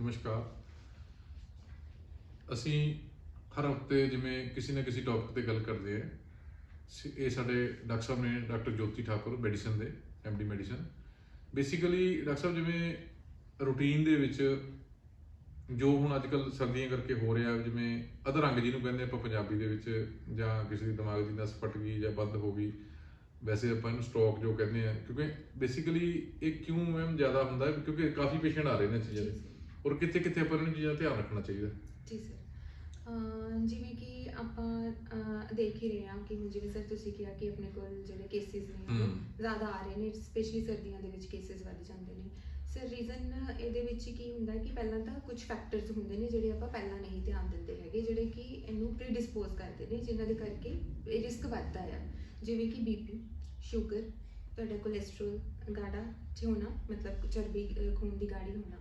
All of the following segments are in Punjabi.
ਨਮਸਕਾਰ। ਅਸੀਂ ਹਰ ਹਫ਼ਤੇ ਜਿਵੇਂ ਕਿਸੇ ਨਾ ਕਿਸੇ ਟੌਪਿਕ ਤੇ ਗੱਲ ਕਰਦੇ ਆ। ਸ- ਇਹ ਸਾਡੇ ਡਾਕਟਰ ਸਾਹਿਬ ਨੇ ਡਾਕਟਰ ਜੋਤੀ ਠਾਕੁਰ ਮੈਡੀਸਨ ਦੇ ਐਮਡੀ ਮੈਡੀਸਨ ਬੇਸਿਕਲੀ ਡਾਕਟਰ ਸਾਹਿਬ ਜਿਵੇਂ ਰੂਟੀਨ ਦੇ ਵਿੱਚ ਜੋ ਹੁਣ ਅੱਜ ਅੱਜਕੱਲ ਸਰਦੀਆਂ ਕਰਕੇ ਹੋ ਰਿਹਾ, ਜਿਵੇਂ ਅਧਰੰਗ ਜਿਹਨੂੰ ਕਹਿੰਦੇ ਆਪਾਂ ਪੰਜਾਬੀ ਦੇ ਵਿੱਚ, ਜਾਂ ਕਿਸੇ ਦੀ ਦਿਮਾਗ ਦੀ ਨਸ ਫਟ ਗਈ ਜਾਂ ਬੰਦ ਹੋ ਗਈ, ਵੈਸੇ ਆਪਾਂ ਇਹਨੂੰ ਸਟ੍ਰੋਕ ਜੋ ਕਹਿੰਦੇ ਆ, ਕਿਉਂਕਿ ਬੇਸਿਕਲੀ ਇਹ ਕਿਉਂ ਮੈਮ ਜ਼ਿਆਦਾ ਹੁੰਦਾ, ਕਿਉਂਕਿ ਕਾਫੀ ਪੇਸ਼ੈਂਟ ਆ ਰਹੇ ਨੇ ਚੀਜ਼ਾਂ ਦੇ। ਔਰ ਕਿੱਥੇ ਕਿੱਥੇ ਆਪਾਂ ਇਹਨਾਂ ਚੀਜ਼ਾਂ ਦਾ ਧਿਆਨ ਰੱਖਣਾ ਚਾਹੀਦਾ? ਜੀ ਸਰ ਜਿਵੇਂ ਕਿ ਆਪਾਂ ਦੇਖ ਹੀ ਰਹੇ ਹਾਂ ਕਿ ਹੁਣ ਜਿਵੇਂ ਸਰ ਤੁਸੀਂ ਕਿਹਾ ਕਿ ਆਪਣੇ ਕੋਲ ਜਿਹੜੇ ਕੇਸਿਸ ਨੇ। ਜ਼ਿਆਦਾ ਆ ਰਹੇ ਨੇ ਸਪੈਸ਼ਲੀ ਸਰਦੀਆਂ ਦੇ ਵਿੱਚ ਕੇਸਿਸ ਵੱਧ ਜਾਂਦੇ ਨੇ। ਸਰ ਰੀਜ਼ਨ ਇਹਦੇ ਵਿੱਚ ਕੀ ਹੁੰਦਾ ਹੈ ਕਿ ਪਹਿਲਾਂ ਤਾਂ ਕੁਝ ਫੈਕਟਰਸ ਹੁੰਦੇ ਨੇ ਜਿਹੜੇ ਆਪਾਂ ਪਹਿਲਾਂ ਨਹੀਂ ਧਿਆਨ ਦਿੰਦੇ ਹੈਗੇ ਜਿਹੜੇ ਕਿ ਇਹਨੂੰ ਪ੍ਰੀਡਿਸਪੋਜ਼ ਕਰਦੇ ਨੇ ਜਿਨ੍ਹਾਂ ਦੇ ਕਰਕੇ ਇਹ ਰਿਸਕ ਵੱਧਦਾ ਆ। ਜਿਵੇਂ ਕਿ ਬੀਪੀ ਸ਼ੂਗਰ ਤੁਹਾਡਾ ਕੋਲੇਸਟ੍ਰੋਲ ਗਾੜਾ ਹੋਣਾ ਮਤਲਬ ਚਰਬੀ ਖੂਨ ਦੀ ਗਾੜੀ ਹੋਣਾ।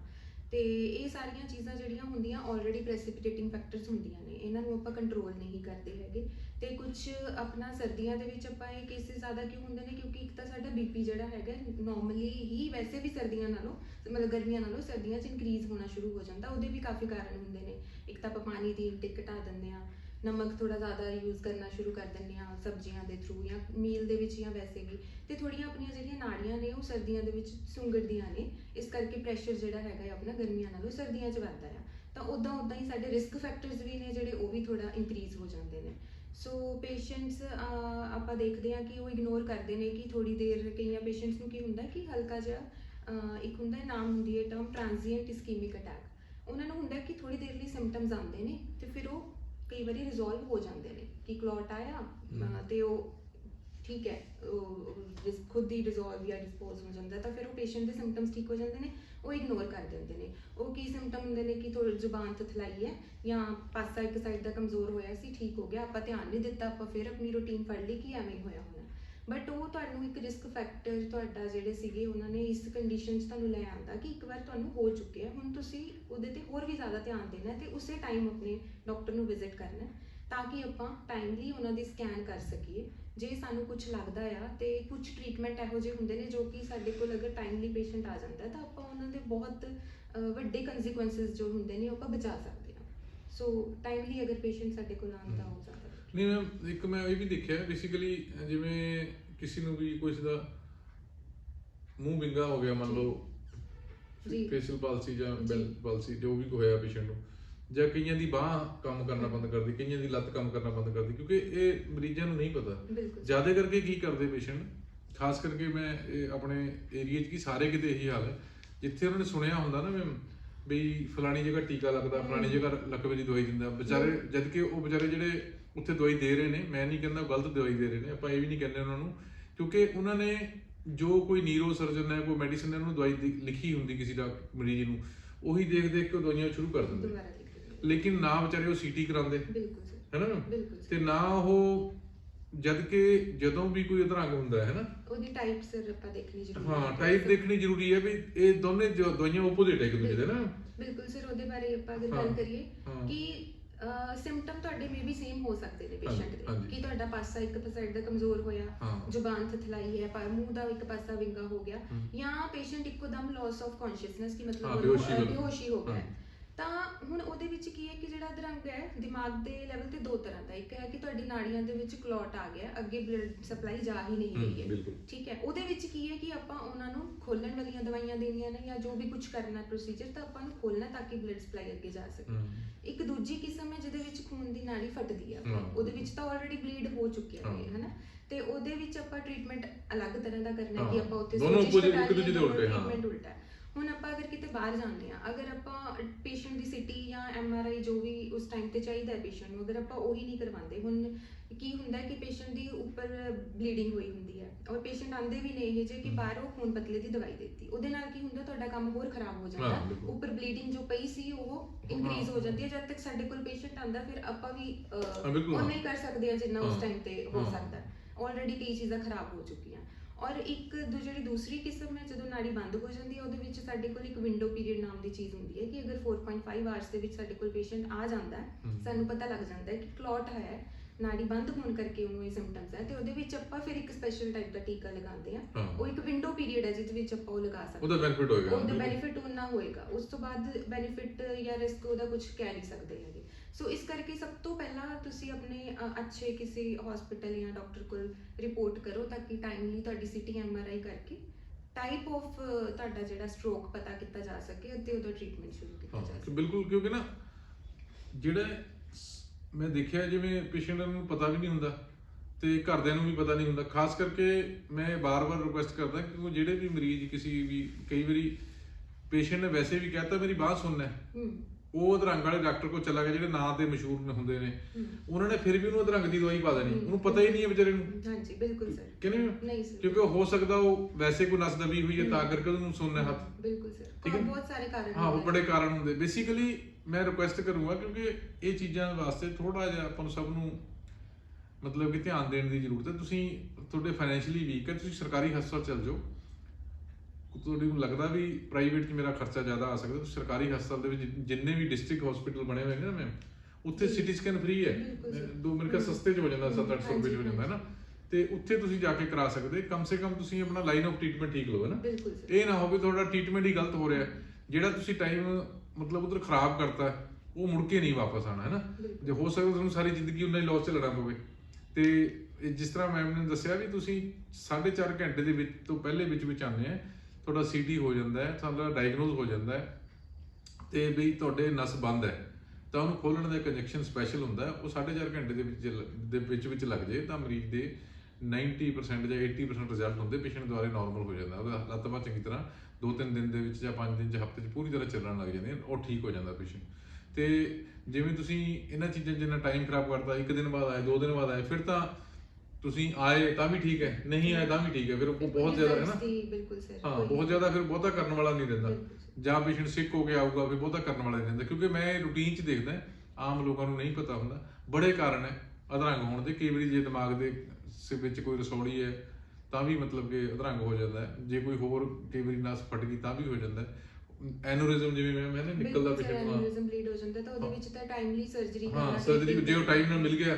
ਤੇ ਇਹ ਸਾਰੀਆਂ ਚੀਜ਼ਾਂ ਜਿਹੜੀਆਂ ਹੁੰਦੀਆਂ ਆਲਰੇਡੀ ਪ੍ਰੈਸਿਪੀਟੇਟਿੰਗ ਫੈਕਟਰਸ ਹੁੰਦੀਆਂ ਨੇ, ਇਹਨਾਂ ਨੂੰ ਆਪਾਂ ਕੰਟਰੋਲ ਨਹੀਂ ਕਰਦੇ ਹੈਗੇ। ਤੇ ਕੁਝ ਆਪਣਾ ਸਰਦੀਆਂ ਦੇ ਵਿੱਚ ਆਪਾਂ ਇਹ ਕੇਸਿਸ ਜ਼ਿਆਦਾ ਕਿਉਂ ਹੁੰਦੇ ਨੇ? ਕਿਉਂਕਿ ਇੱਕ ਤਾਂ ਸਾਡਾ ਬੀਪੀ ਜਿਹੜਾ ਹੈਗਾ ਨਾਰਮਲੀ ਹੀ ਵੈਸੇ ਵੀ ਸਰਦੀਆਂ ਨਾਲੋਂ, ਮਤਲਬ ਗਰਮੀਆਂ ਨਾਲੋਂ ਸਰਦੀਆਂ 'ਚ ਇਨਕਰੀਜ਼ ਹੋਣਾ ਸ਼ੁਰੂ ਹੋ ਜਾਂਦਾ, ਉਹਦੇ ਵੀ ਕਾਫੀ ਕਾਰਨ ਹੁੰਦੇ ਨੇ। ਇੱਕ ਤਾਂ ਆਪਾਂ ਪਾਣੀ ਦੀ ਇਨਟੇਕ ਘਟਾ ਦਿੰਦੇ ਆ ਨਮਕ ਥੋੜਾ ਜ਼ਿਆਦਾ ਯੂਜ਼ ਕਰਨਾ ਸ਼ੁਰੂ ਕਰ ਦਿੰਦੇ ਆ ਸਬਜ਼ੀਆਂ ਦੇ ਥਰੂ ਜਾਂ ਮੀਲ ਦੇ ਵਿੱਚ ਜਾਂ ਵੈਸੇ ਵੀ। ਤੇ ਥੋੜੀਆਂ ਆਪਣੀਆਂ ਜਿਹੜੀਆਂ ਨਾੜੀਆਂ ਨੇ ਉਹ ਸਰਦੀਆਂ ਦੇ ਵਿੱਚ ਸੁੰਗੜਦੀਆਂ ਨੇ। ਇਸ ਕਰਕੇ ਪ੍ਰੈਸ਼ਰ ਜਿਹੜਾ ਹੈਗਾ ਹੈ ਆਪਣਾ ਗਰਮੀਆਂ ਨਾਲੋਂ ਸਰਦੀਆਂ 'ਚ ਵੱਧਦਾ ਆ। ਤਾਂ ਉਦਾਂ ਉਦਾਂ ਹੀ ਸਾਡੇ ਰਿਸਕ ਫੈਕਟਰਸ ਵੀ ਨੇ ਜਿਹੜੇ ਉਹ ਵੀ ਥੋੜਾ ਇਨਕਰੀਜ਼ ਹੋ ਜਾਂਦੇ ਨੇ। ਸੋ ਪੇਸ਼ੈਂਟਸ ਆਪਾਂ ਦੇਖਦੇ ਹਾਂ ਕਿ ਉਹ ਇਗਨੋਰ ਕਰਦੇ ਨੇ ਕਿ ਥੋੜੀ ਦੇਰ ਕਈਆਂ ਪੇਸ਼ੈਂਟਸ ਨੂੰ ਕੀ ਹੁੰਦਾ ਕਿ ਹਲਕਾ ਜਿਹਾ ਇੱਕ ਹੁੰਦਾ ਨਾਮ ਹੁੰਦੀ ਹੈ ਟਰਮ ਟ੍ਰਾਂਜ਼ੀਐਂਟ ਇਸਕੀਮਿਕ ਅਟੈਕ ਉਹਨਾਂ ਨੂੰ ਹੁੰਦਾ ਕਿ ਥੋੜੀ ਦੇਰ ਲਈ ਸਿੰਪਟਮਸ ਆਉਂਦੇ ਨੇ ਤੇ ਫਿਰ ਉਹ ਕਈ ਵਾਰੀ ਰਿਜ਼ੋਲਵ ਹੋ ਜਾਂਦੇ ਨੇ ਕਿ ਕਲੌਟ ਆਇਆ ਅਹ, ਤੇ ਉਹ ਠੀਕ ਹੈ ਉਹ ਰਿਸ- ਖੁਦ ਹੀ ਰਿਜ਼ੋਲਵ ਜਾਂ ਡਿਸਪੋਜ਼ ਹੋ ਜਾਂਦਾ ਤਾਂ ਫਿਰ ਉਹ ਪੇਸ਼ੈਂਟ ਦੇ ਸਿੰਪਟਮਸ ਠੀਕ ਹੋ ਜਾਂਦੇ ਨੇ ਉਹ ਇਗਨੋਰ ਕਰ ਦਿੰਦੇ ਨੇ। ਉਹ ਕੀ ਸਿੰਪਟਮ ਹੁੰਦੇ ਨੇ ਕਿ ਥੋੜੀ ਜ਼ੁਬਾਨ ਥਥਲਾਈ ਹੈ ਜਾਂ ਪਾਸਾ ਇੱਕ ਸਾਈਡ ਦਾ ਕਮਜ਼ੋਰ ਹੋਇਆ ਸੀ ਠੀਕ ਹੋ ਗਿਆ ਆਪਾਂ ਧਿਆਨ ਨਹੀਂ ਦਿੱਤਾ ਆਪਾਂ ਫਿਰ ਆਪਣੀ ਰੁਟੀਨ ਫੜ ਲਈ ਕਿ ਐਵੇਂ ਹੀ ਹੋਇਆ ਹੋਣਾ। ਬਟ ਉਹ ਤੁਹਾਨੂੰ ਇੱਕ ਰਿਸਕ ਫੈਕਟਰ ਤੁਹਾਡਾ ਜਿਹੜੇ ਸੀਗੇ, ਉਹਨਾਂ ਨੇ ਇਸ ਕੰਡੀਸ਼ਨ 'ਚ ਤੁਹਾਨੂੰ ਲੈ ਆਂਦਾ ਕਿ ਇੱਕ ਵਾਰ ਤੁਹਾਨੂੰ ਹੋ ਚੁੱਕਿਆ ਹੁਣ ਤੁਸੀਂ ਉਹਦੇ ਤੇ ਹੋਰ ਵੀ ਜ਼ਿਆਦਾ ਧਿਆਨ ਦੇਣਾ ਤੇ ਉਸੇ ਟਾਈਮ ਆਪਣੇ ਡਾਕਟਰ ਨੂੰ ਵਿਜ਼ਿਟ ਕਰਨਾ ਤਾਂ ਕਿ ਆਪਾਂ ਟਾਈਮਲੀ ਉਹਨਾਂ ਦੀ ਸਕੈਨ ਕਰ ਸਕੀਏ। ਜੇ ਸਾਨੂੰ ਕੁਝ ਲੱਗਦਾ ਆ ਤੇ ਕੁਝ ਟ੍ਰੀਟਮੈਂਟ ਇਹੋ ਜਿਹੇ ਹੁੰਦੇ ਨੇ ਜੋ ਕਿ ਸਾਡੇ ਕੋਲ ਅਗਰ ਟਾਈਮਲੀ ਪੇਸ਼ੈਂਟ ਆ ਜਾਂਦਾ ਤਾਂ ਆਪਾਂ ਉਹਨਾਂ ਦੇ ਬਹੁਤ ਵੱਡੇ ਕਨਸੀਕੁਐਂਸਸ ਜੋ ਹੁੰਦੇ ਨੇ ਉਹ ਆਪਾਂ ਬਚਾ ਸਕਦੇ ਹਾਂ। ਸੋ ਟਾਈਮਲੀ ਅਗਰ ਪੇਸ਼ੈਂਟ ਸਾਡੇ ਕੋਲ ਆਉਂਦਾ ਹੋ ਜਾਂਦਾ ਨਹੀਂ ਮੈਂ ਇੱਕ ਮੈਂ ਇਹ ਵੀ ਦੇਖਿਆ ਬੇਸਿਕਲੀ ਜਿਵੇਂ ਕਿਸੇ ਨੂੰ ਵੀ ਕੁਝ ਦਾ ਮੂੰਹ ਵਿੰਗਾ ਹੋ ਗਿਆ ਮੰਨ। ਲਓ ਜੀ। ਫੇਸ਼ੀਅਲ ਪਾਲਸੀ ਜਾਂ। ਬੈਲ ਪਾਲਸੀ ਜੋ ਵੀ ਹੋਇਆ ਪੇਸ਼ੈਂਟ ਨੂੰ ਜਾਂ ਕਈਆਂ ਦੀ ਬਾਹ ਕੰਮ ਕਰਨਾ ਬੰਦ ਕਰਦੀ ਕਈਆਂ ਦੀ ਲੱਤ ਕੰਮ ਕਰਨਾ ਬੰਦ ਕਰਦੀ ਕਿਉਂਕਿ ਇਹ ਮਰੀਜ਼ਾਂ ਨੂੰ ਨਹੀਂ ਪਤਾ ਜ਼ਿਆਦਾ ਕਰਕੇ ਕੀ ਕਰਦੇ ਪੇਸ਼ੈਂਟ ਖਾਸ ਕਰਕੇ ਮੈਂ ਇਹ ਆਪਣੇ ਏਰੀਆ 'ਚ ਕੀ ਸਾਰੇ ਕਿਤੇ ਇਹੀ ਹਾਲ ਹੈ ਜਿੱਥੇ ਉਹਨਾਂ ਨੇ ਸੁਣਿਆ ਹੁੰਦਾ ਨਾ ਵੀ ਫਲਾਣੀ ਜਗ੍ਹਾ ਟੀਕਾ ਲੱਗਦਾ ਫਲਾਣੀ ਜਗ੍ਹਾ ਲਕਵੇ ਦੀ ਦਵਾਈ ਦਿੰਦਾ ਵਿਚਾਰੇ ਜਦ ਕਿ ਉਹ ਵਿਚਾਰੇ ਜਿਹੜੇ ਉੱਥੇ ਦਵਾਈ ਦੇ ਰਹੇ ਨੇ। ਮੈਂ ਨਹੀਂ ਕਹਿੰਦਾ ਗਲਤ ਦਵਾਈ ਦੇ ਰਹੇ ਨੇ। ਆਪਾਂ ਇਹ ਵੀ ਨਹੀਂ ਕਹਿੰਦੇ ਉਹਨਾਂ ਨੂੰ। ਕਿਉਂਕਿ ਉਹਨਾਂ ਨੇ ਜੋ ਕੋਈ ਨੀਰੋ ਸਰਜਨ ਹੈ ਕੋਈ ਮੈਡੀਸਿਨ ਹੈ ਉਹਨੂੰ ਦਵਾਈ ਲਿਖੀ ਹੁੰਦੀ ਕਿਸੇ ਦਾ ਮਰੀਜ਼ ਨੂੰ। ਉਹੀ ਦੇਖ ਦੇਖ ਕੇ ਦਵਾਈਆਂ ਸ਼ੁਰੂ ਕਰ ਦਿੰਦੇ ਲੇਕਿਨ ਨਾ ਵਿਚਾਰੇ ਉਹ ਸੀਟੀ ਕਰਾਉਂਦੇ। ਬਿਲਕੁਲ ਤੇ। ਨਾ ਉਹ ਜਦ ਕਿ ਜਦੋਂ ਵੀ ਕੋਈ ਅਧਰੰਗ ਹੁੰਦਾ ਹੈ ਨਾ? ਉਹਦੀ ਟਾਈਪ ਸਰ ਆਪਾਂ ਦੇਖਣੀ ਜ਼ਰੂਰੀ ਹਾਂ। ਹੈ। ਟਾਈਪ ਦੇਖਣੀ ਜ਼ਰੂਰੀ ਹੈ ਵੀ ਇਹ ਦੋਨੇ ਦਵਾਈਆਂ ਆਪੋਜ਼ਿਟ ਹੈ ਇੱਕ ਦੂਜੇ ਦੇ ਨਾ? ਬਿਲਕੁਲ। ਸਰ ਉਹਦੇ ਬਾਰੇ ਆਪਾਂ ਗੱਲ ਕਰੀਏ। ਕਿ ਸਿੰਪਟਮ ਤੁਹਾਡੇ ਮੇ ਵੀ ਸੇਮ ਹੋ ਸਕਦੇ ਨੇ ਪੇਸ਼ੈਂਟ ਦੇ ਹਾਂਜੀ। ਕਿ ਤੁਹਾਡਾ ਪਾਸਾ ਇੱਕ ਸਾਈਡ ਦਾ ਕਮਜ਼ੋਰ ਹੋਇਆ ਹਾਂ। ਜ਼ੁਬਾਨ ਥਥਲਾਈ ਹੈ ਪਰ ਮੂੰਹ ਦਾ ਇੱਕ ਪਾਸਾ ਵਿੰਗਾ ਹੋ ਗਿਆ ਹਮ। ਜਾਂ ਪੇਸ਼ੈਂਟ ਇੱਕੋਦਮ ਲਾਸ ਆਫ ਕੌਨਸ਼ੀਅਸਨੈਸ ਕਿ ਹਾਂ, ਮਤਲਬ ਬੇਹੋਸ਼ੀ ਹੋ ਗਈ। ਬੇਹੋਸ਼ੀ ਹੋ ਗਿਆ ਹਾਂ। ਤਾਂ ਹੁਣ ਉਹਦੇ ਵਿੱਚ ਕੀ ਹੈ ਕਿ ਜਿਹੜਾ ਅਧਰੰਗ ਹੈ ਦਿਮਾਗ ਦੇ ਲੈਵਲ ਤੇ ਦੋ ਤਰ੍ਹਾਂ ਦਾ ਇੱਕ ਹੈ ਕਿ ਤੁਹਾਡੀ ਨਾੜੀਆਂ ਦੇ ਵਿੱਚ ਕਲੌਟ ਆ ਗਿਆ ਅੱਗੇ ਬਲੱਡ ਸਪਲਾਈ ਜਾ ਹੀ ਨਹੀਂ ਰਹੀ ਹੈ। ਠੀਕ ਹੈ ਉਹਦੇ ਵਿੱਚ ਕੀ ਹੈ ਕਿ ਆਪਾਂ ਉਹਨਾਂ ਨੂੰ ਖੋਲਣ ਵਾਲੀਆਂ ਦਵਾਈਆਂ ਦੇਣੀਆਂ ਨੇ ਜਾਂ ਜੋ ਵੀ ਕੁਝ ਕਰਨਾ ਪ੍ਰੋਸੀਜਰ ਤਾਂ ਆਪਾਂ ਨੂੰ ਖੋਲਣਾ ਤਾਂ ਕਿ ਬਲੱਡ ਸਪਲਾਈ ਅੱਗੇ ਜਾ ਸਕੇ। ਇੱਕ ਦੂਜੀ ਕਿਸਮ ਹੈ ਜਿਹਦੇ ਵਿੱਚ ਖੂਨ ਦੀ ਨਾੜੀ ਫਟਦੀ ਆ ਹਾਂ। ਉਹਦੇ ਵਿੱਚ ਤਾਂ ਆਲਰੇਡੀ ਬਲੀਡ ਹੋ ਚੁੱਕਿਆ ਹਾਂ। ਹੈ ਹਨਾ ਤੇ ਉਹਦੇ ਵਿੱਚ ਆਪਾਂ ਟ੍ਰੀਟਮੈਂਟ ਅਲੱਗ ਤਰ੍ਹਾਂ ਦਾ ਕਰਨਾ। ਕਿ ਆਪਾਂ ਉੱਥੇ ਦੋਨੋਂ ਇੱਕ ਦੂਜੇ ਦੇ ਲਈਏ, ਉਲਟੇ, ਹਾਂ। treatment ਉਲਟਾ ਹੈ। ਹੁਣ ਆਪਾਂ ਅਗਰ ਕਿਤੇ ਬਾਹਰ ਜਾਂਦੇ ਆ ਅਗਰ ਆਪਾਂ ਪੇਸ਼ੈਂਟ ਦੀ ਸਿਟੀ ਜਾਂ ਐਮਆਰਆਈ ਜੋ ਵੀ ਉਸ ਟਾਈਮ ਤੇ ਚਾਹੀਦਾ ਹੈ ਪੇਸ਼ੈਂਟ ਨੂੰ ਅਗਰ ਆਪਾਂ ਉਹੀ ਨਹੀਂ ਕਰਵਾਉਂਦੇ ਹੁਣ ਕੀ ਹੁੰਦਾ ਕਿ ਪੇਸ਼ੈਂਟ ਦੀ ਉੱਪਰ ਬਲੀਡਿੰਗ ਹੋਈ ਹੁੰਦੀ ਹੈ ਔਰ ਪੇਸ਼ੈਂਟ ਆਂਦੇ ਵੀ ਨੇ ਇਹ ਜੇ ਕਿ ਬਾਹਰੋਂ ਖੂਨ ਪਤਲੇ ਦੀ ਦਵਾਈ ਦਿੱਤੀ ਉਹਦੇ ਨਾਲ ਕੀ ਹੁੰਦਾ ਤੁਹਾਡਾ ਕੰਮ ਹੋਰ ਖਰਾਬ ਹੋ ਹਾਂ, ਜਾਂਦਾ ਬਿਲਕੁਲ। ਉੱਪਰ ਬਲੀਡਿੰਗ ਜੋ ਪਈ ਸੀ ਉਹ ਇਨਕਰੀਜ਼ ਹੋ ਜਾਂਦੀ ਹੈ ਜਦ ਤੱਕ ਸਾਡੇ ਕੋਲ ਪੇਸ਼ੈਂਟ ਆਂਦਾ ਫਿਰ ਆਪਾਂ ਵੀ ਅਹ, ਹਾਂ, ਬਿਲਕੁਲ, ਉਹ ਹਾਂ। ਨਹੀਂ ਕਰ ਸਕਦੇ ਆ ਜਿੰਨਾ ਉਸ ਹਾਂ, ਟਾਈਮ ਤੇ ਹੋ ਹਾਂ। ਸਕਦਾ ਆਲਰੇਡੀ ਕਈ ਚੀਜ਼ਾਂ ਖਰਾਬ ਹੋ ਚੁੱਕੀਆਂ ਔਰ ਇੱਕ ਦੂ- ਜਿਹੜੀ ਦੂਸਰੀ ਕਿਸਮ ਹੈ ਜਦੋਂ ਨਾੜੀ ਬੰਦ ਹੋ ਜਾਂਦੀ ਹੈ ਉਹਦੇ ਵਿੱਚ ਸਾਡੇ ਕੋਲ ਇੱਕ ਵਿੰਡੋ ਪੀਰੀਅਡ ਨਾਮ ਦੀ ਚੀਜ਼ ਹੁੰਦੀ ਹੈ ਕਿ ਅਗਰ 4.5 ਆਵਰਸ ਦੇ ਵਿੱਚ ਸਾਡੇ ਕੋਲ ਪੇਸ਼ੈਂਟ ਆ ਜਾਂਦਾ ਹੈ। ਸਾਨੂੰ ਪਤਾ ਲੱਗ ਜਾਂਦਾ ਹੈ ਕਿ ਕਲੌਟ ਹੈ ਨਾੜੀ ਬੰਦ ਹੋਣ ਕਰਕੇ ਉਹਨੂੰ ਇਹ ਸਿੰਪਟਮਸ ਹੈ ਤੇ ਉਹਦੇ ਵਿੱਚ ਆਪਾਂ ਫਿਰ ਇੱਕ ਸਪੈਸ਼ਲ ਟਾਈਪ ਦਾ ਟੀਕਾ ਲਗਾਉਂਦੇ ਆ ਉਹ ਇੱਕ ਵਿੰਡੋ ਪੀਰੀਅਡ ਹੈ ਜਿਹਦੇ ਵਿੱਚ ਆਪਾਂ ਉਹ ਲਗਾ ਸਕਦੇ ਉਹਦਾ ਬੈਨੀਫਿਟ ਹੋਏਗਾ ਉਹਦਾ। ਬੈਨੀਫਿਟ ਉਹਨਾਂ ਹੋਏਗਾ। ਉਸ ਤੋਂ ਬਾਅਦ ਬੈਨੀਫਿਟ ਜਾਂ ਰਿਸਕ ਉਹਦਾ ਕੁਝ ਕਹਿ ਨਹੀਂ ਸਕਦੇ ਹੈਗੇ। ਸੋ ਇਸ ਕਰਕੇ ਸਭ ਤੋਂ ਪਹਿਲਾਂ ਤੁਸੀਂ ਆਪਣੇ ਅ, ਅੱਛੇ ਕਿਸੇ ਹਸਪੀਟਲ ਜਾਂ ਡਾਕਟਰ ਕੋਲ ਰਿਪੋਰਟ ਕਰੋ ਤਾਂ ਕਿ ਟਾਈਮਲੀ ਤੁਹਾਡੀ ਸਿਟੀ ਐਮਆਰਆਈ ਕਰਕੇ ਟਾਈਪ ਆਫ ਤੁਹਾਡਾ ਜਿਹੜਾ ਸਟ੍ਰੋਕ ਪਤਾ ਕੀਤਾ ਜਾ ਸਕੇ ਅਤੇ ਉਹਦਾ ਟ੍ਰੀਟਮੈਂਟ ਸ਼ੁਰੂ ਕੀਤਾ ਹਾਂ ਜਾ ਕਿ ਸਕੇ। ਬਿਲਕੁਲ ਕਿਉਂਕਿ ਨਾ ਜਿਹੜਾ ਸ- ਮੈਂ ਦੇਖਿਆ ਜਿਵੇਂ ਪੇਸ਼ੈਂਟ ਨੂੰ ਪਤਾ ਵੀ ਨਹੀਂ ਹੁੰਦਾ ਤੇ ਘਰਦਿਆਂ ਨੂੰ ਵੀ ਪਤਾ ਨਹੀਂ ਹੁੰਦਾ। ਖਾਸ ਕਰਕੇ ਮੈਂ ਬਾਰ-ਬਾਰ ਰਿਕੁਐਸਟ ਕਰਦਾ ਕਿ ਜਿਹੜੇ ਵੀ ਮਰੀਜ਼ ਕਿਸੇ ਵੀ ਕਈ ਵਾਰੀ ਪੇਸ਼ੈਂਟ ਨੇ ਵੈਸੇ ਵੀ ਕਹਿਤਾ ਮੇਰੀ ਬਾਤ ਸੁਣਨਾ ਹੈ। ਹੂੰ। ਉਹ ਅਧਰੰਗ ਵਾਲੇ ਡਾਕਟਰ ਕੋਲ ਚਲਾ ਗਿਆ ਜਿਹੜੇ ਨਾਂ ਤੇ ਮਸ਼ਹੂਰ ਨੇ ਹੁੰਦੇ ਨੇ। ਉਹਨਾਂ ਨੇ ਫਿਰ ਵੀ ਉਹਨੂੰ ਅਧਰੰਗ ਦੀ ਦਵਾਈ ਪਾ ਦੇਣੀ। ਉਹਨੂੰ ਪਤਾ ਹੀ ਨਹੀਂ ਹੈ ਵਿਚਾਰੇ ਨੂੰ। ਹਾਂਜੀ ਬਿਲਕੁਲ ਸਰ। ਕਿ ਨਹੀਂ? ਸਰ। ਕਿਉਂਕਿ ਹੋ ਸਕਦਾ ਉਹ ਵੈਸੇ ਕੋਈ ਨਸ ਦਬੀ ਹੋਈ ਹੈ ਤਾਂ ਕਰਕੇ ਉਹਨੂੰ ਸੁਣਨਾ ਹੱਥ। ਬਿਲਕੁਲ ਸਰ। ਠੀਕ ਹੈ। ਬਹੁਤ ਸਾਰੇ ਕਾਰਨ ਹਾਂ ਉਹ ਬੜੇ ਕਾਰਨ ਹੁੰਦੇ। ਬੇਸਿਕਲੀ ਮੈਂ ਰਿਕੁਐਸਟ ਕਰੂੰਗਾ ਕਿਉਂਕਿ ਇਹ ਚੀਜ਼ਾਂ ਵਾਸਤੇ ਥੋੜਾ ਜਿਹਾ ਆਪਾਂ ਨੂੰ ਸਭ ਨੂੰ ਮਤਲਬ ਕਿ ਧਿਆਨ ਦੇਣ ਦੀ ਜ਼ਰੂਰਤ ਹੈ। ਤੁਸੀਂ ਤੁਹਾਡੇ ਫਾਈਨੈਂਸ਼ੀਅਲੀ ਵੀਕ ਹੈ ਤੁਸੀਂ ਸਰਕਾਰੀ ਹਸਪਤਾਲ ਚਲ ਜਾਓ। ਤੁਹਾਡੇ ਨੂੰ ਲੱਗਦਾ ਵੀ ਪ੍ਰਾਈਵੇਟ 'ਚ ਮੇਰਾ ਖਰਚਾ ਜ਼ਿਆਦਾ ਆ ਸਕਦਾ ਸਰਕਾਰੀ ਹਸਪਤਾਲ ਦੇ ਵਿੱਚ ਜਿੰਨੇ ਵੀ ਡਿਸਟ੍ਰਿਕਟ ਹਸਪੀਟਲ ਬਣੇ ਹੋਏ ਨੇ ਨਾ ਮੈਮ ਉੱਥੇ। ਸਿਟੀ ਸਕੈਨ ਫ੍ਰੀ ਹੈ। ਦੋ ਮਿੰਟ ਕਾ ਸਸਤੇ 'ਚ ਹੋ ਜਾਂਦਾ 7-800 ਰੁਪਏ 'ਚ ਹੋ ਜਾਂਦਾ ਹੈ ਨਾ ਤੇ ਉੱਥੇ ਤੁਸੀਂ ਜਾ ਕੇ ਕਰਾ ਸਕਦੇ ਕਮ ਸੇ ਕਮ ਤੁਸੀਂ ਆਪਣਾ ਲਾਈਨ ਆਫ ਟ੍ਰੀਟਮੈਂਟ ਠੀਕ ਲਓ ਹੈ ਨਾ ਇਹ ਨਾ ਹੋਵੇ ਤੁਹਾਡਾ ਟ੍ਰੀਟਮੈਂਟ ਹੀ ਗਲਤ ਹੋ ਰਿਹਾ। ਜਿਹੜਾ ਤੁਸੀਂ ਟਾਈਮ ਮਤਲਬ ਉਧਰ ਖਰਾਬ ਕਰਤਾ ਉਹ ਮੁੜ ਕੇ ਨਹੀਂ ਵਾਪਸ ਆਣਾ ਹੈ ਨਾ। ਜੇ ਹੋ ਸਕਦਾ ਤੁਹਾਨੂੰ ਸਾਰੀ ਜ਼ਿੰਦਗੀ ਉਹਨਾਂ ਹੀ ਲਾਸ ਚ ਲੜਨਾ ਪਵੇ ਤੇ ਜਿਸ ਤਰ੍ਹਾਂ ਮੈਮ ਨੇ ਦੱਸਿਆ ਵੀ ਤੁਸੀਂ 4.5 ਘੰਟੇ ਦੇ ਵਿੱਚ ਤੋਂ ਪਹਿਲੇ ਵਿੱਚ ਵਿੱਚ ਆਉਂਦੇ ਆ ਤੁਹਾਡਾ ਸੀਟੀ ਹੋ ਜਾਂਦਾ ਹੈ ਤੁਹਾਡਾ ਡਾਇਗਨੋਸ ਹੋ ਜਾਂਦਾ ਹੈ ਤੇ ਵੀ ਤੁਹਾਡੇ ਨਸ ਬੰਦ ਹੈ। ਤਾਂ ਉਹਨੂੰ ਖੋਲਣ ਦਾ ਇੱਕ ਇੰਜੈਕਸ਼ਨ ਸਪੈਸ਼ਲ ਹੁੰਦਾ ਹੈ। ਉਹ 4.5 ਘੰਟੇ ਦੇ ਵਿੱਚ ਜੇ ਲ- ਦੇ ਵਿੱਚ ਵਿੱਚ ਲੱਗ ਜੇ ਤਾਂ ਮਰੀਜ਼ ਦੇ 90% ਜਾਂ 80% ਰਿਜ਼ਲਟ ਹੁੰਦੇ ਪੇਸ਼ੈਂਟ ਦੁਆਰੇ ਨਾਰਮਲ ਹੋ ਜਾਂਦਾ। ਉਹਦਾ ਲੱਤ ਬਾਂਹ ਚੰਗੀ ਤਰ੍ਹਾਂ ਦੋ ਤਿੰਨ ਦਿਨ ਦੇ ਵਿੱਚ ਜਾਂ ਪੰਜ ਦਿਨ ਜਾਂ ਹਫ਼ਤੇ ਚ ਪੂਰੀ ਤਰ੍ਹਾਂ ਚੱਲਣ ਲੱਗ ਜਾਂਦੇ ਉਹ ਠੀਕ ਹੋ ਜਾਂਦਾ ਪੇਸ਼ੈਂਟ ਤੇ ਜਿਵੇਂ ਤੁਸੀਂ ਇਹਨਾਂ ਚੀਜ਼ਾਂ 'ਚ ਜਿੰਨਾ ਟਾਈਮ ਖਰਾਬ ਕਰਤਾ, ਇੱਕ ਦਿਨ ਬਾਅਦ ਆਏ ਦੋ ਦਿਨ ਬਾਅਦ ਆਏ ਫਿਰ ਤਾਂ ਤੁਸੀਂ ਆਏ ਤਾਂ ਵੀ ਠੀਕ ਹੈ ਨਹੀਂ ਆਏ ਤਾਂ ਵੀ ਠੀਕ ਹੈ ਫਿਰ ਉਹ ਬਹੁਤ ਜ਼ਿਆਦਾ ਹੈ ਨਾ। ਜੀ ਬਿਲਕੁਲ ਸਰ ਹਾਂ ਬਹੁਤ ਜ਼ਿਆਦਾ ਫਿਰ ਬਹੁਤਾ ਕਰਨ ਵਾਲਾ ਨਹੀਂ ਰਹਿੰਦਾ। ਜਾਂ ਪੇਸ਼ੈਂਟ ਸਿੱਕ ਹੋ ਕੇ ਆਊਗਾ ਫਿਰ ਬਹੁਤਾ ਕਰਨ ਵਾਲਾ ਨਹੀਂ ਰਹਿੰਦਾ। ਕਿਉਂਕਿ ਮੈਂ ਰੂਟੀਨ 'ਚ ਦੇਖਦਾ ਆਮ ਲੋਕਾਂ ਨੂੰ ਨਹੀਂ ਪਤਾ ਹੁੰਦਾ। ਬੜੇ ਕਾਰਨ ਹੈ ਅਧਰੰਗ ਹੋਣ ਦੇ। ਕਈ ਵਾਰੀ ਜੇ ਦਿਮਾਗ ਦੇ ਵਿੱਚ ਕੋਈ ਰਸੌਲੀ ਹੈ ਤਾਂ ਵੀ ਮਤਲਬ ਕਿ ਅਧਰੰਗ ਹੋ ਜਾਂਦਾ ਹੈ। ਜੇ ਕੋਈ ਹੋਰ ਕਈ ਵਾਰੀ ਨਸ ਫਟ ਗਈ ਤਾਂ ਵੀ ਹੋ ਜਾਂਦਾ ਹੈ। ਐਨੋਰਿਜ਼ਮ ਜਿਵੇਂ ਮੈਂ ਮੈਂ ਨਾ ਨਿਕਲਦਾ ਪੇਸ਼ੈਂਟ ਐਨਿਊਰਿਜ਼ਮ ਬਲੀਡ ਹੋ। ਜਾਂਦਾ ਤਾਂ ਉਹਦੇ ਵਿੱਚ ਤਾਂ ਟਾਈਮਲੀ ਸਰਜਰੀ ਹਾਂ ਸਰਜਰੀ ਜੇ ਉਹ ਟਾਈਮ ਨਾਲ ਮਿਲ ਗਿਆ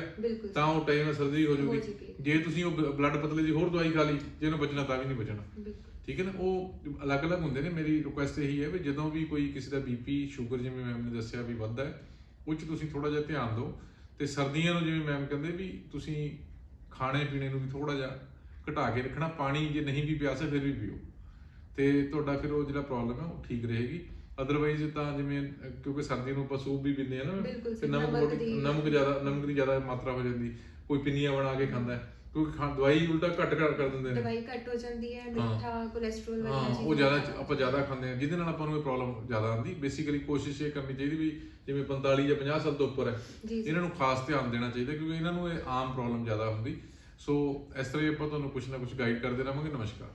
ਤਾਂ ਉਹ ਟਾਈਮ ਨਾਲ ਸਰਜਰੀ ਹੋ ਹੋ ਜੂਗੀ। ਜੇ ਤੁਸੀਂ ਉਹ ਬਲੱਡ ਪਤਲੇ ਦੀ ਹੋਰ ਦਵਾਈ ਖਾ ਲਈ ਜੇ ਉਹਨੂੰ ਬਚਣਾ ਤਾਂ ਵੀ ਨਹੀਂ ਬਚਣਾ। ਠੀਕ ਹੈ ਨਾ? ਉਹ ਅਲੱਗ-ਅਲੱਗ ਹੁੰਦੇ ਨੇ। ਮੇਰੀ ਰਿਕੁਐਸਟ ਇਹੀ ਹੈ ਵੀ ਜਦੋਂ ਵੀ ਕੋਈ ਕਿਸੇ ਦਾ ਬੀਪੀ ਸ਼ੂਗਰ ਜਿਵੇਂ ਮੈਮ ਨੇ ਦੱਸਿਆ ਵੀ ਵੱਧਦਾ ਹੈ ਉਹ 'ਚ ਤੁਸੀਂ ਥੋੜਾ ਜਿਹਾ ਧਿਆਨ ਦਿਓ। ਤੇ ਸਰਦੀਆਂ ਨੂੰ ਜਿਵੇਂ ਮੈਮ ਕਹਿੰਦੇ ਵੀ ਤੁਸੀਂ ਖਾਣੇ ਪੀਣੇ ਨੂੰ ਵੀ ਥੋੜਾ ਜਿਹਾ ਘਟਾ ਕੇ ਰੱਖਣਾ। ਪਾਣੀ ਜੇ ਨਹੀਂ ਵੀ ਪਿਆਸ ਹੈ ਫਿਰ ਵੀ ਪੀਓ। ਤੇ ਤੁਹਾਡਾ ਫਿਰ ਉਹ ਜਿਹੜਾ ਪ੍ਰੋਬਲਮ ਹੈ ਉਹ ਠੀਕ ਰਹੇਗੀ। ਅਦਰਵਾਈਜ਼ ਤਾਂ ਜਿਵੇਂ ਕਿਉਂਕਿ ਸਰਦੀ ਨੂੰ ਆਪਾਂ ਸੂਪ ਵੀ ਪੀਂਦੇ ਆ ਨਾ ਬਿਲਕੁਲ ਤੇ ਨਮਕ ਨਮਕ ਜ਼ਿਆਦਾ ਨਮਕ ਦੀ ਜ਼ਿਆਦਾ ਮਾਤਰਾ ਹੋ ਜਾਂਦੀ। ਕੋਈ ਪਿੰਨੀਆਂ ਬਣਾ ਕੇ ਖਾਂਦਾ ਹੈ ਕਿਉਂਕਿ ਖਾ- ਦਵਾਈ ਉਲਟਾ ਘੱਟ ਘੱਟ ਕਰ ਦਿੰਦੇ ਨੇ। ਦਵਾਈ ਘੱਟ ਹੋ ਜਾਂਦੀ ਹੈ। ਮਿੱਠਾ ਕੋਲੇਸਟ੍ਰੋਲ ਵਾਲੀਆਂ ਹਾਂ ਚੀਜ਼ਾਂ। ਉਹ ਜ਼ਿਆਦਾ ਆਪਾਂ ਜ਼ਿਆਦਾ ਖਾਂਦੇ ਆ ਜਿਹਦੇ ਨਾਲ ਆਪਾਂ ਨੂੰ ਇਹ ਪ੍ਰੋਬਲਮ ਜ਼ਿਆਦਾ ਆਉਂਦੀ। ਬੇਸਿਕਲੀ ਕੋਸ਼ਿਸ਼ ਇਹ ਕਰਨੀ ਚਾਹੀਦੀ ਵੀ ਜਿਵੇਂ 45 ਜਾਂ 50 ਸਾਲ ਤੋਂ ਉੱਪਰ ਹੈ। ਇਹਨਾਂ ਨੂੰ ਖਾਸ ਧਿਆਨ ਦੇਣਾ ਚਾਹੀਦਾ ਕਿਉਂਕਿ ਇਹਨਾਂ ਨੂੰ ਇਹ ਆਮ ਪ੍ਰੋਬਲਮ ਜ਼ਿਆਦਾ ਹੁੰਦੀ। ਸੋ ਇਸ ਤਰ੍ਹਾਂ ਹੀ ਆਪਾਂ ਤੁਹਾਨੂੰ ਕੁਝ ਨਾ ਕੁਝ ਗਾਈਡ ਕਰਦੇ ਰਹਾਂਗੇ। ਨਮਸਕਾਰ।